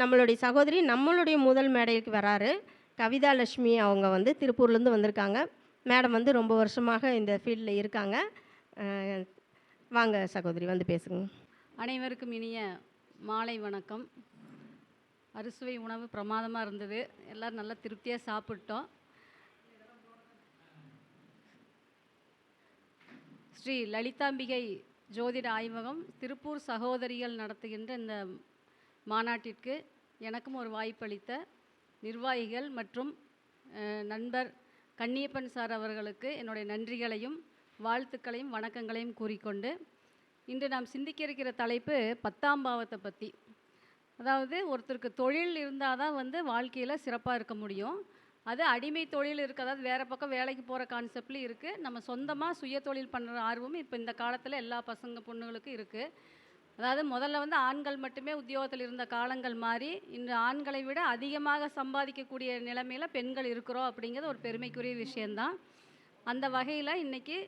நம்மளுடைய சகோதரி நம்மளுடைய முதல் மேடைக்கு வராரு. கவிதா லட்சுமி அவங்க வந்து திருப்பூர்லேருந்து வந்திருக்காங்க. மேடம் வந்து ரொம்ப வருஷமாக இந்த ஃபீல்டில் இருக்காங்க. வாங்க சகோதரி வந்து பேசுங்க. அனைவருக்கும் இனிய மாலை வணக்கம். அறுசுவை உணவு பிரமாதமாக இருந்தது. எல்லோரும் நல்லா திருப்தியாக சாப்பிட்டோம். ஸ்ரீ லலிதாம்பிகை ஜோதிட ஆய்வகம் திருப்பூர் சகோதரிகள் நடத்துகின்ற இந்த மாநாட்டிற்கு எனக்கும் ஒரு வாய்ப்பளித்த நிர்வாகிகள் மற்றும் நண்பர் கன்னியப்பன் சார் அவர்களுக்கு என்னுடைய நன்றிகளையும் வாழ்த்துக்களையும் வணக்கங்களையும் கூறிக்கொண்டு இன்று நாம் சிந்திக்க இருக்கிற தலைப்பு பத்தாம் பாவத்தை பற்றி அதாவது ஒருத்தருக்கு தொழில் இருந்தால் தான் வந்து வாழ்க்கையில் சிறப்பாக இருக்க முடியும். அது அடிமை தொழில் இருக்குது அதாவது வேறு பக்கம் வேலைக்கு போகிற கான்செப்ட்லேயும் இருக்குது நம்ம சொந்தமாக சுய தொழில் பண்ணுற ஆர்வம் இப்போ இந்த காலத்தில் எல்லா பசங்க பொண்ணுங்களுக்கும் இருக்குது அதாவது முதல்ல வந்து ஆண்கள் மட்டுமே உத்தியோகத்தில் இருந்த காலங்கள் மாறி இன்று ஆண்களை விட அதிகமாக சம்பாதிக்கக்கூடிய நிலைமையில் பெண்கள் இருக்கிறோம் அப்படிங்கிறது ஒரு பெருமைக்குரிய விஷயந்தான் அந்த வகையில் இன்றைக்கி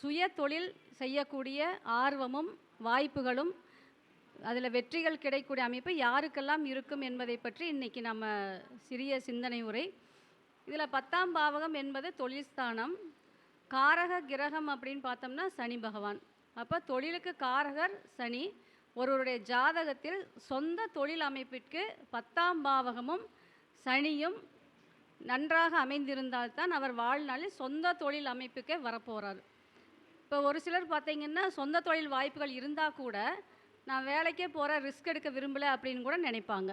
சுய தொழில் செய்யக்கூடிய ஆர்வமும் வாய்ப்புகளும் அதில் வெற்றிகள் கிடைக்கக்கூடிய அமைப்பு யாருக்கெல்லாம் இருக்கும் என்பதை பற்றி இன்றைக்கி நம்ம சிறிய சிந்தனை உரை. இதில் பத்தாம் பாவகம் என்பது தொழில் ஸ்தானம். காரக கிரகம் அப்படின்னு பார்த்தோம்னா சனி பகவான். அப்போ தொழிலுக்கு காரகர் சனி ஒருவருடைய ஜாதகத்தில் சொந்த தொழில் அமைப்பிற்கு பத்தாம் பாவகமும் சனியும் நன்றாக அமைந்திருந்தால்தான் அவர் வாழ்நாளில் சொந்த தொழில் அமைப்புக்கே வரப்போகிறார் இப்போ ஒரு சிலர் பார்த்தீங்கன்னா சொந்த தொழில் வாய்ப்புகள் இருந்தால் கூட நான் வேலைக்கே போகிற ரிஸ்க் எடுக்க விரும்பலை அப்படின்னு கூட நினைப்பாங்க.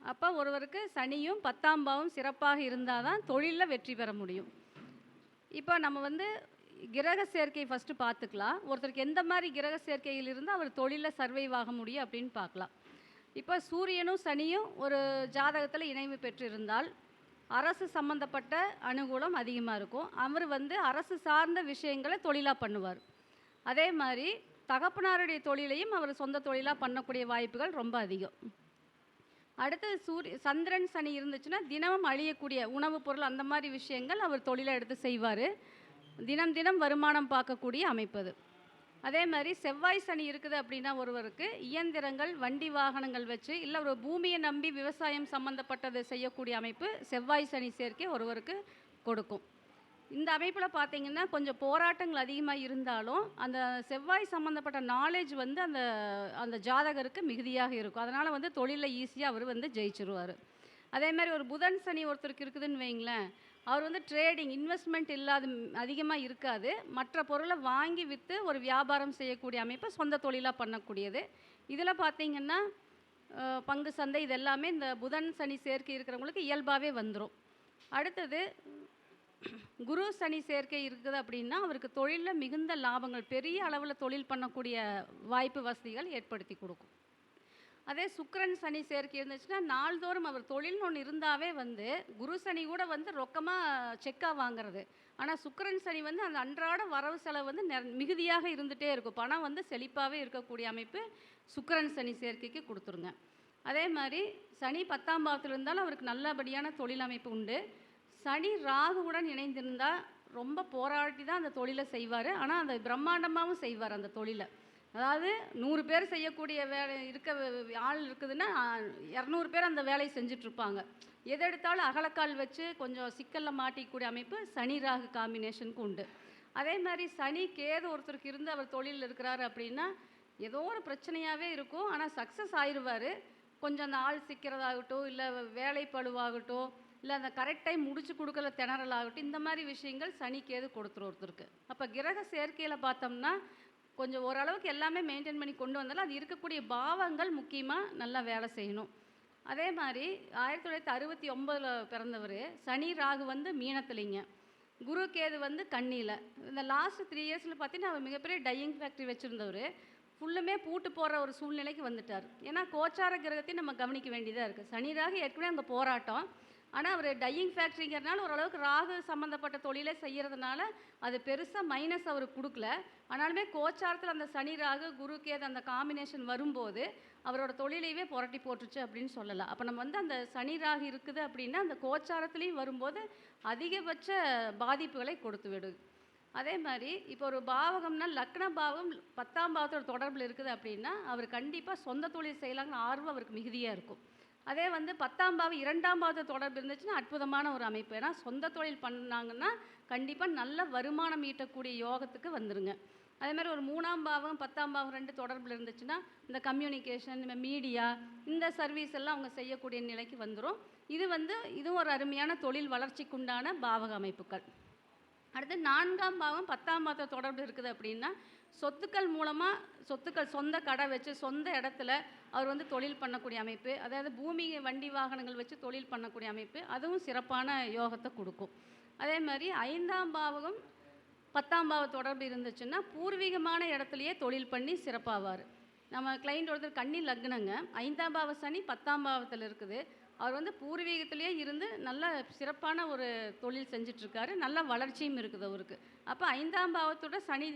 அப்போ ஒருவருக்கு சனியும் பத்தாம் பாவம் சிறப்பாக இருந்தால் தான் தொழிலில் வெற்றி பெற முடியும். இப்போ நம்ம வந்து கிரக சேர்க்கை ஃபஸ்ட்டு பார்த்துக்கலாம். ஒருத்தருக்கு எந்த மாதிரி கிரக சேர்க்கையில் இருந்து அவர் தொழிலில் சர்வைவ் ஆக முடியும் அப்படின்னு பார்க்கலாம். இப்போ சூரியனும் சனியும் ஒரு ஜாதகத்தில் இணைவு பெற்றிருந்தால் அரசு சம்பந்தப்பட்ட அனுகூலம் அதிகமாக இருக்கும். அவர் வந்து அரசு சார்ந்த விஷயங்களை தொழிலாக பண்ணுவார். அதே மாதிரி தகப்பனாருடைய தொழிலையும் அவர் சொந்த தொழிலாக பண்ணக்கூடிய வாய்ப்புகள் ரொம்ப அதிகம். அடுத்தது சூரிய சந்திரன் சனி இருந்துச்சுன்னா தினமும் அழியக்கூடிய உணவுப் பொருள் அந்த மாதிரி விஷயங்கள் அவர் தொழிலை எடுத்து செய்வார். தினம் தினம் வருமானம் பார்க்கக்கூடிய அமைப்பு அது. அதே மாதிரி செவ்வாய் சனி இருக்குது அப்படின்னா ஒருவருக்கு இயந்திரங்கள் வண்டி வாகனங்கள் வச்சு இல்லை ஒரு பூமியை நம்பி விவசாயம் சம்மந்தப்பட்டதை செய்யக்கூடிய அமைப்பு செவ்வாய் சனி சேர்க்கை ஒருவருக்கு கொடுக்கும். இந்த அமைப்பில் பார்த்தீங்கன்னா கொஞ்சம் போராட்டங்கள் அதிகமாக இருந்தாலும் அந்த செவ்வாய் சம்மந்தப்பட்ட நாலேஜ் வந்து அந்த அந்த ஜாதகருக்கு மிகுதியாக இருக்கும். அதனால் வந்து தொழிலில் ஈஸியாக அவர் வந்து ஜெயிச்சிருவார். அதே மாதிரி ஒரு புதன் சனி ஒருத்தருக்கு இருக்குதுன்னு வைங்களேன் அவர் வந்து ட்ரேடிங் இன்வெஸ்ட்மெண்ட் இல்லாத அதிகமாக இருக்காது. மற்ற பொருளை வாங்கி விற்று ஒரு வியாபாரம் செய்யக்கூடிய அமைப்பை சொந்த தொழிலாக பண்ணக்கூடியது. இதில் பார்த்தீங்கன்னா பங்கு சந்தை இதெல்லாமே இந்த புதன் சனி சேர்க்கை இருக்கிறவங்களுக்கு இயல்பாகவே வந்துடும் அடுத்தது குரு சனி சேர்க்கை இருக்குது அப்படின்னா அவருக்கு தொழிலில் மிகுந்த லாபங்கள் பெரிய அளவில் தொழில் பண்ணக்கூடிய வாய்ப்பு வசதிகள் ஏற்படுத்தி கொடுக்கும். அதே சுக்கிரன் சனி சேர்க்கை இருந்துச்சுன்னா நாள்தோறும் அவர் தொழில்னு ஒன்று இருந்தாவே வந்து குரு சனி கூட வந்து ரொக்கமாக செக்காக வாங்குறது. ஆனால் சுக்கரன் சனி வந்து அந்த அன்றாட வரவு செலவு வந்து மிகுதியாக இருந்துகிட்டே இருக்கும். பணம் வந்து செழிப்பாகவே இருக்கக்கூடிய அமைப்பு சுக்கரன் சனி சேர்க்கைக்கு கொடுத்துருங்க. அதே மாதிரி சனி பத்தாம் பாவத்தில் இருந்தாலும் அவருக்கு நல்லபடியான தொழில் அமைப்பு உண்டு. சனி ராகுவுடன் இணைந்திருந்தால் ரொம்ப போராடி தான் அந்த தொழிலை செய்வார். ஆனால் அந்த பிரம்மாண்டமாகவும் செய்வார் அந்த தொழிலை. அதாவது நூறு பேர் செய்யக்கூடிய வேலை இருக்க ஆள் இருக்குதுன்னா இரநூறு பேர் அந்த வேலையை செஞ்சிட்ருப்பாங்க. எது எடுத்தாலும் அகலக்கால் வச்சு கொஞ்சம் சிக்கலில் மாட்டிக்கூடிய அமைப்பு சனி ராகு காம்பினேஷனுக்கு உண்டு. அதே மாதிரி சனி கேது ஒருத்தருக்கு இருந்து அவர் தொழிலில் இருக்கிறாரு அப்படின்னா ஏதோ ஒரு பிரச்சனையாகவே இருக்கும். ஆனால் சக்ஸஸ் ஆயிடுவார் கொஞ்சம் அந்த ஆள் சிக்கிறதாகட்டும் இல்லை வேலை பழுவாகட்டும் இல்லை அந்த கரெக்ட் டைம் முடிச்சு கொடுக்கல திணறலாகட்டும் இந்த மாதிரி விஷயங்கள் சனி கேது கொடுத்துரும் ஒருத்தருக்கு. அப்போ கிரக சேர்க்கையில் பார்த்தோம்னா கொஞ்சம் ஓரளவுக்கு எல்லாமே மெயின்டைன் பண்ணி கொண்டு வந்தாலும் அது இருக்கக்கூடிய பாவங்கள் முக்கியமாக நல்லா வேலை செய்யணும். அதே மாதிரி ஆயிரத்தி தொள்ளாயிரத்தி அறுபத்தி ஒம்பதில் பிறந்தவர் சனி ராகு வந்து மீனத்துலிங்க. குரு கேது வந்து கண்ணியில் இந்த லாஸ்ட் த்ரீ இயர்ஸில் பார்த்தீங்கன்னா அவர் மிகப்பெரிய டையிங் ஃபேக்ட்ரி வச்சுருந்தவர். ஃபுல்லுமே பூட்டு போடுற ஒரு சூழ்நிலைக்கு வந்துட்டார். ஏன்னா கோச்சார கிரகத்தையும் நம்ம கவனிக்க வேண்டியதாக இருக்குது சனி ராகு ஏற்கனவே அங்கே போராட்டம். ஆனால் அவர் டையிங் ஃபேக்ட்ரிங்கிறனால ஓரளவுக்கு ராகு சம்மந்தப்பட்ட தொழிலை செய்கிறதுனால அது பெருசாக மைனஸ் அவருக்கு கொடுக்கல. ஆனாலுமே கோச்சாரத்தில் அந்த சனி ராகு குரு கேது அந்த காம்பினேஷன் வரும்போது அவரோட தொழிலையவே புரட்டி போட்டுருச்சு அப்படின்னு சொல்லலாம். அப்போ நம்ம வந்து அந்த சனி ராகு இருக்குது அப்படின்னா அந்த கோச்சாரத்துலேயும் வரும்போது அதிகபட்ச பாதிப்புகளை கொடுத்து விடுது அதே மாதிரி இப்போ ஒரு பாவகம்னா லக்ன பாவம் பத்தாம் பாவத்தோட தொடர்பில் இருக்குது அப்படின்னா அவர் கண்டிப்பாக சொந்த தொழில் செய்யலாங்கிற ஆர்வம் அவருக்கு மிகுதியாக இருக்கும். அதே வந்து பத்தாம் பாவம் இரண்டாம் பாவத்தை தொடர்பு இருந்துச்சுன்னா அற்புதமான ஒரு அமைப்பு. ஏன்னா சொந்த தொழில் பண்ணாங்கன்னா கண்டிப்பாக நல்ல வருமானம் ஈட்டக்கூடிய யோகத்துக்கு வந்துருங்க. அதே மாதிரி ஒரு மூணாம் பாவம் பத்தாம் பாவம் ரெண்டு தொடர்பில் இருந்துச்சுன்னா இந்த கம்யூனிகேஷன் இந்த மீடியா இந்த சர்வீஸ் எல்லாம் அவங்க செய்யக்கூடிய நிலைக்கு வந்துடும் இது வந்து இதுவும் ஒரு அருமையான தொழில் வளர்ச்சிக்குண்டான பாவக அமைப்புகள். அடுத்து நான்காம் பாவம் பத்தாம் பாவத்தை தொடர்பு இருக்குது அப்படின்னா சொத்துக்கள் மூலமாக சொத்துக்கள் சொந்த கடை வச்சு சொந்த இடத்துல அவர் வந்து தொழில் பண்ணக்கூடிய அமைப்பு அதாவது பூமி வண்டி வாகனங்கள் வச்சு தொழில் பண்ணக்கூடிய அமைப்பு அதுவும் சிறப்பான யோகத்தை கொடுக்கும். அதே மாதிரி ஐந்தாம் பாவகம் பத்தாம் பாவ தொடர்பு இருந்துச்சுன்னா பூர்வீகமான இடத்துலையே தொழில் பண்ணி சிறப்பாவார். நம்ம கிளைண்ட் ஒருத்தர் கண்ணி லக்னங்க ஐந்தாம் பாவ சனி பத்தாம் பாவத்தில் இருக்குது. அவர் வந்து பூர்வீகத்திலேயே இருந்து நல்ல சிறப்பான ஒரு தொழில் செஞ்சிட்ருக்காரு. நல்ல வளர்ச்சியும் இருக்குது அவருக்கு. அப்போ ஐந்தாம் பாவத்தோட சனி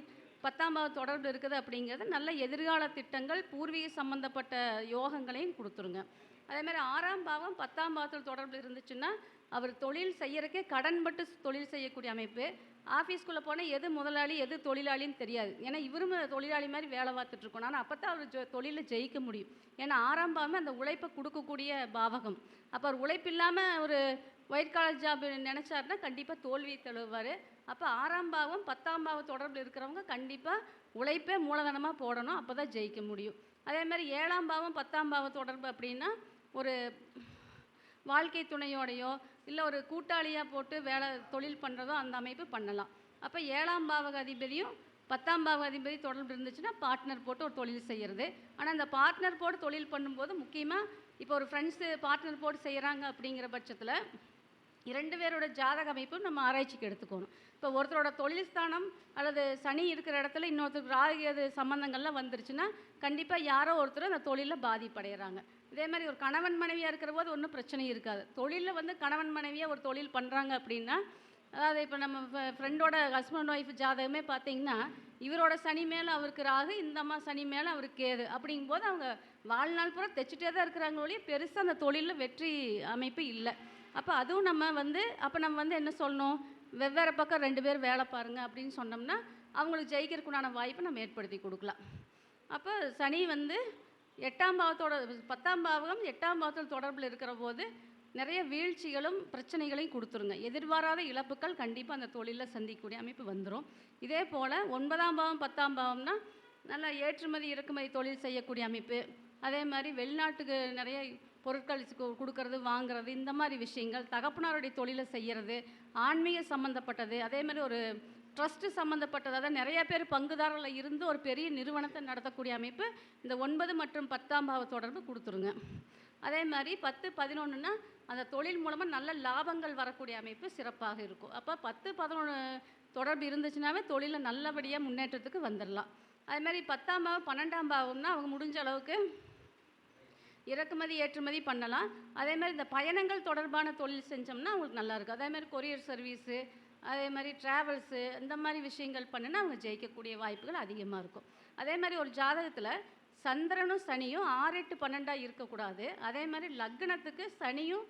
பத்தாம் பாவம் தொடர்பு இருக்குது அப்படிங்கிறது நல்ல எதிர்கால திட்டங்கள் பூர்வீக சம்பந்தப்பட்ட யோகங்களையும் கொடுத்துருங்க. அதே மாதிரி ஆறாம் பாவம் பத்தாம் பாவத்தில் தொடர்பு இருந்துச்சுன்னா அவர் தொழில் செய்யறக்கே கடன்பட்டு தொழில் செய்யக்கூடிய அமைப்பு. ஆஃபீஸ்க்குள்ளே போனால் எது முதலாளி எது தொழிலாளின்னு தெரியாது. ஏன்னா இவரும் தொழிலாளி மாதிரி வேலை பார்த்துட்ருக்கணும் ஆனால் அப்போ தான் அவர் ஜொ தொழிலில் ஜெயிக்க முடியும். ஏன்னா ஆறாம் அந்த உழைப்பை கொடுக்கக்கூடிய பாவகம். அப்போ அவர் உழைப்பு இல்லாமல் ஒரு ஒயிட் காலர் ஜாப் நினச்சாருன்னா கண்டிப்பாக தோல்வி தழுவார் அப்போ ஆறாம் பாவம் பத்தாம் பாவம் தொடர்பில் இருக்கிறவங்க கண்டிப்பாக உழைப்பே மூலதனமாக போடணும். அப்போ தான் ஜெயிக்க முடியும். அதே மாதிரி ஏழாம் பாவம் பத்தாம் பாவம் தொடர்பு அப்படின்னா ஒரு வாழ்க்கை துணையோடையோ இல்லை ஒரு கூட்டாளியாக போட்டு வேலை தொழில் பண்ணுறதோ அந்த அமைப்பு பண்ணலாம். அப்போ ஏழாம் பாவக அதிபதியும் பத்தாம் பாவக அதிபதி தொடர்பு இருந்துச்சுன்னா பார்ட்னர் போட்டு ஒரு தொழில் செய்கிறது ஆனால் அந்த பார்ட்னர் போட்டு தொழில் பண்ணும்போது முக்கியமாக இப்போ ஒரு ஃப்ரெண்ட்ஸு பார்ட்னர் போட்டு செய்கிறாங்க அப்படிங்கிற பட்சத்தில் இரண்டு பேரோட ஜாதக அமைப்பும் நம்ம ஆராய்ச்சிக்கு எடுத்துக்கணும். இப்போ ஒருத்தரோட தொழில் ஸ்தானம் அல்லது சனி இருக்கிற இடத்துல இன்னொருத்தருக்கு ராகு அது சம்மந்தங்கள்லாம் வந்துருச்சுன்னா கண்டிப்பாக யாரோ ஒருத்தர் அந்த தொழிலில் பாதிப்படைகிறாங்க இதே மாதிரி ஒரு கணவன் மனைவியாக இருக்கிற போது ஒன்றும் பிரச்சனை இருக்காது. தொழிலில் வந்து கணவன் மனைவியாக ஒரு தொழில் பண்ணுறாங்க அப்படின்னா அதாவது இப்போ நம்ம ஃப்ரெண்டோட ஹஸ்பண்ட் ஒய்ஃப் ஜாதகமே பார்த்தீங்கன்னா இவரோட சனி மேலே அவருக்கு ராகு இந்த அம்மா சனி மேலே அவருக்கு ஏது அப்படிங்கும்போது அவங்க வாழ்நாள் பூரா தைச்சிட்டே தான் இருக்கிறாங்க ஒழிய பெருசாக அந்த தொழிலில் வெற்றி அமைப்பு இல்லை. அப்போ அதுவும் நம்ம வந்து அப்போ நம்ம வந்து என்ன சொல்லணும்? வெவ்வேறு பக்கம் ரெண்டு பேர் வேலை பாருங்க அப்படின்னு சொன்னோம்னா அவங்களுக்கு ஜெயிக்கிறதுக்குண்டான வாய்ப்பை நம்ம ஏற்படுத்தி கொடுக்கலாம். அப்போ சனி வந்து எட்டாம் பாவத்தோட பத்தாம் பாவகம் எட்டாம் பாவத்தில் தொடர்பில் இருக்கிற போது நிறைய வீழ்ச்சிகளும் பிரச்சனைகளையும் கொடுத்துருங்க. எதிர்பாராத இழப்புகள் கண்டிப்பாக அந்த தொழிலில் சந்திக்கக்கூடிய அமைப்பு வந்துடும் இதே போல் ஒன்பதாம் பாவம் பத்தாம் பாவம்னா நல்லா ஏற்றுமதி இறக்குமதி தொழில் செய்யக்கூடிய அமைப்பு. அதே மாதிரி வெளிநாட்டுக்கு நிறைய பொருட்கள் கொடுக்கறது வாங்குறது இந்த மாதிரி விஷயங்கள் தகப்பனாருடைய தொழிலை செய்கிறது ஆன்மீக சம்மந்தப்பட்டது அதே மாதிரி ஒரு ட்ரஸ்ட்டு சம்மந்தப்பட்டது அதாவது நிறைய பேர் பங்குதாரரில் இருந்து ஒரு பெரிய நிறுவனத்தை நடத்தக்கூடிய அமைப்பு இந்த ஒன்பது மற்றும் பத்தாம் பாவ தொடர்பு கொடுத்துருங்க. அதே மாதிரி பத்து பதினொன்றுனா அந்த தொழில் மூலமாக நல்ல லாபங்கள் வரக்கூடிய அமைப்பு சிறப்பாக இருக்கும். அப்போ பத்து பதினொன்று தொடர்பு இருந்துச்சுனாவே தொழிலில் நல்லபடியாக முன்னேற்றத்துக்கு வந்துடலாம் அதே மாதிரி பத்தாம் பாவம் பன்னெண்டாம் பாவம்னா அவங்க முடிஞ்ச அளவுக்கு இறக்குமதி ஏற்றுமதி பண்ணலாம். அதே மாதிரி இந்த பயணங்கள் தொடர்பான தொழில் செஞ்சோம்னா அவங்களுக்கு நல்லாயிருக்கும் அதே மாதிரி கொரியர் சர்வீஸு அதே மாதிரி ட்ராவல்ஸு இந்த மாதிரி விஷயங்கள் பண்ணினா அவங்க ஜெயிக்கக்கூடிய வாய்ப்புகள் அதிகமாக இருக்கும். அதே மாதிரி ஒரு ஜாதகத்தில் சந்திரனும் சனியும் ஆறு எட்டு பன்னெண்டாக இருக்கக்கூடாது. அதே மாதிரி லக்னத்துக்கு சனியும்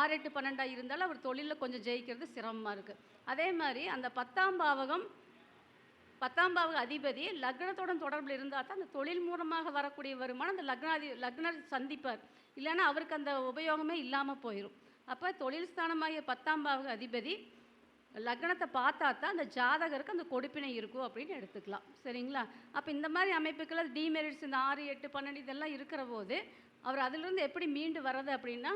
ஆறு எட்டு பன்னெண்டாக இருந்தாலும் அவர் தொழிலில் கொஞ்சம் ஜெயிக்கிறது சிரமமாக இருக்குது அதே மாதிரி அந்த பத்தாம் பாவகம் பத்தாம் பாவ அதிபதி லக்னத்துடன் தொடர்பில் இருந்தால் தான் அந்த தொழில் மூலமாக வரக்கூடிய வருமானம் அந்த லக்னாதி லக்னர் சந்திப்பார். இல்லைன்னா அவருக்கு அந்த உபயோகமே இல்லாமல் போயிடும் அப்போ தொழில் ஸ்தானமாகிய பத்தாம் பாவக அதிபதி லக்னத்தை பார்த்தா தான் அந்த ஜாதகருக்கு அந்த கொடுப்பினை இருக்கும் அப்படின்னு எடுத்துக்கலாம். சரிங்களா? அப்போ இந்த மாதிரி அமைப்புகளை டிமெரிட்ஸ் இந்த ஆறு எட்டு பன்னெண்டு இதெல்லாம் இருக்கிற போது அவர் அதிலிருந்து எப்படி மீண்டு வர்றது அப்படின்னா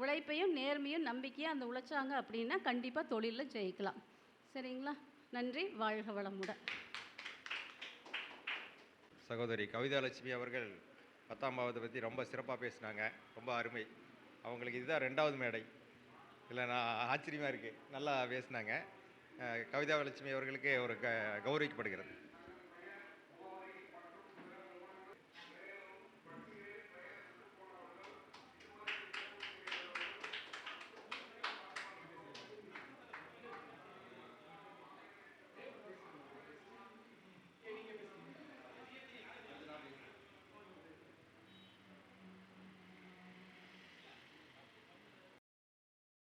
உழைப்பையும் நேர்மையும் நம்பிக்கையும் அந்த உழைச்சாங்க அப்படின்னா கண்டிப்பாக தொழிலில் ஜெயிக்கலாம். சரிங்களா? நன்றி வாழ்க வளமுடன். சகோதரி கவிதாலட்சுமி அவர்கள் பத்தாம் பாவத்தை பற்றி ரொம்ப சிறப்பாக பேசினாங்க. ரொம்ப அருமை. அவங்களுக்கு இதுதான் ரெண்டாவது மேடை. இல்லை நான் ஆச்சரியமாக இருக்குது நல்லா பேசினாங்க. கவிதா கவிதாலட்சுமி அவர்களுக்கு ஒரு க கௌரவிக்கப்படுகிறது.